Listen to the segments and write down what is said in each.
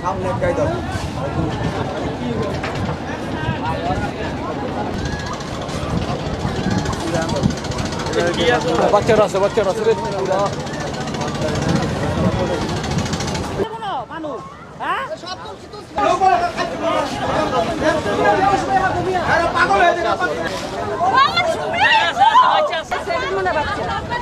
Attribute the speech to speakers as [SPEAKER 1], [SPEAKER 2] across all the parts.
[SPEAKER 1] সামনে একটাই দাও। বাচ্চারা আছে বাচ্চারা আছে
[SPEAKER 2] পাগল হয়ে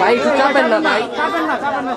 [SPEAKER 1] ভাই একটু চাপেন না ভাই।
[SPEAKER 2] চাপেন না চাপেন না।